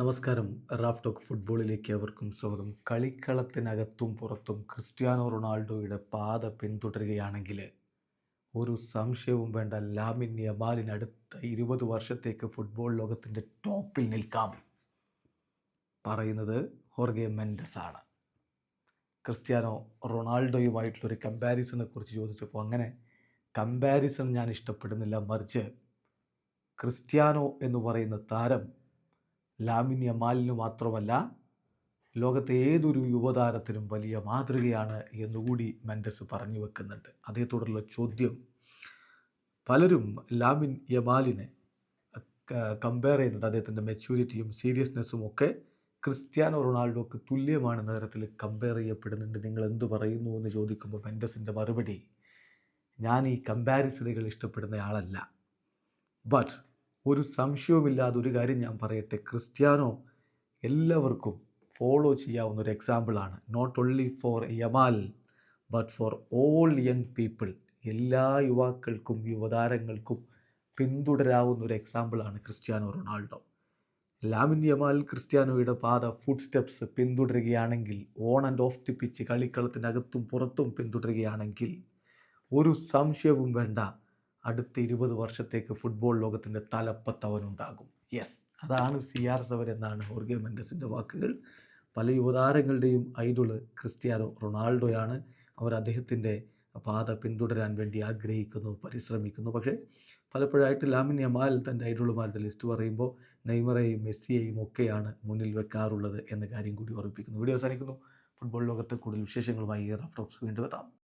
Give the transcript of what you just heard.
നമസ്കാരം. Raf talk ഫുട്ബോളിലേക്ക് അവർക്കും സ്വാഗതം. കളിക്കളത്തിനകത്തും പുറത്തും ക്രിസ്ത്യാനോ റൊണാൾഡോയുടെ പാത പിന്തുടരുകയാണെങ്കിൽ ഒരു സംശയവും വേണ്ട ലാമിൻ യമാലിന് അടുത്ത ഇരുപത് വർഷത്തേക്ക് ഫുട്ബോൾ ലോകത്തിന്റെ ടോപ്പിൽ നിൽക്കാം. പറയുന്നത് ഹോർഗെ മെൻഡസ് ആണ് ക്രിസ്ത്യാനോ റൊണാൾഡോയുമായിട്ടുള്ളൊരു കമ്പാരിസനെ കുറിച്ച് ചോദിച്ചപ്പോൾ അങ്ങനെ കമ്പാരിസൺ ഞാൻ ഇഷ്ടപ്പെടുന്നില്ല. മറിച്ച് ക്രിസ്ത്യാനോ എന്ന് പറയുന്ന താരം ലാമിൻ യമാലിന് മാത്രമല്ല ലോകത്തെ ഏതൊരു യുവതാരത്തിനും വലിയ മാതൃകയാണ് എന്നുകൂടി മെൻഡസ് പറഞ്ഞു വെക്കുന്നുണ്ട്. അതേ തുടർന്നുള്ള ചോദ്യം പലരും ലാമിൻ യമാലിനെ കമ്പയർ ചെയ്യുന്നത് അദ്ദേഹത്തിന്റെ മെച്യൂരിറ്റിയും സീരിയസ്നെസ്സും ഒക്കെ ക്രിസ്ത്യാനോ റൊണാൾഡോക്ക് തുല്യമാണെന്ന തരത്തിൽ കമ്പയർ ചെയ്യപ്പെടുന്നുണ്ട്. നിങ്ങൾ എന്തു പറയുന്നു എന്ന് ചോദിക്കുമ്പോൾ മെൻഡസിന്റെ മറുപടി ഞാൻ ഈ കമ്പാരിസണുകൾ ഇഷ്ടപ്പെടുന്ന ആളല്ല. ബട്ട് ഒരു സംശയവുമില്ലാതെ ഒരു കാര്യം ഞാൻ പറയട്ടെ. ക്രിസ്ത്യാനോ എല്ലാവർക്കും ഫോളോ ചെയ്യാവുന്ന ഒരു എക്സാമ്പിളാണ് not only for Yamal but for all young people എല്ലാ യുവാക്കൾക്കും യുവതാരങ്ങൾക്കും പിന്തുടരാവുന്ന ഒരു എക്സാമ്പിളാണ് ക്രിസ്ത്യാനോ റൊണാൾഡോ. ലാമിൻ യമാൽ ക്രിസ്ത്യാനോയുടെ പാത ഫുഡ് സ്റ്റെപ്സ് പിന്തുടരുകയാണെങ്കിൽ on and off the pitch കളിക്കളത്തിനകത്തും പുറത്തും പിന്തുടരുകയാണെങ്കിൽ ഒരു സംശയവും വേണ്ട. അടുത്ത ഇരുപത് വർഷത്തേക്ക് ഫുട്ബോൾ ലോകത്തിന്റെ തലപ്പത്തവനുണ്ടാകും. യെസ് അതാണ് സി ആർ സെവൻ എന്നാണ് ഹോർഗെ മെൻഡസിന്റെ വാക്കുകൾ. പല യുവതാരങ്ങളുടെയും ഐഡോൾ ക്രിസ്ത്യാനോ റൊണാൾഡോയാണ് അവർ അദ്ദേഹത്തിന്റെ പാത പിന്തുടരാൻ വേണ്ടി ആഗ്രഹിക്കുന്നു പരിശ്രമിക്കുന്നു. പക്ഷേ പലപ്പോഴായിട്ട് ലാമിൻ യമാൽ തന്റെ ഐഡോളുമാരുടെ ലിസ്റ്റ് പറയുമ്പോൾ നെയ്മറേയും മെസ്സിയെയും ഒക്കെയാണ് മുന്നിൽ വെക്കാറുള്ളത് എന്ന കാര്യം കൂടി ഓർപ്പിക്കുന്നു വീഡിയോ അവസാനിക്കുന്നു. ഫുട്ബോൾ ലോകത്തെ കൂടുതൽ വിശേഷങ്ങളുമായി റഫ് ടോക്സ് വീണ്ടും എത്താം.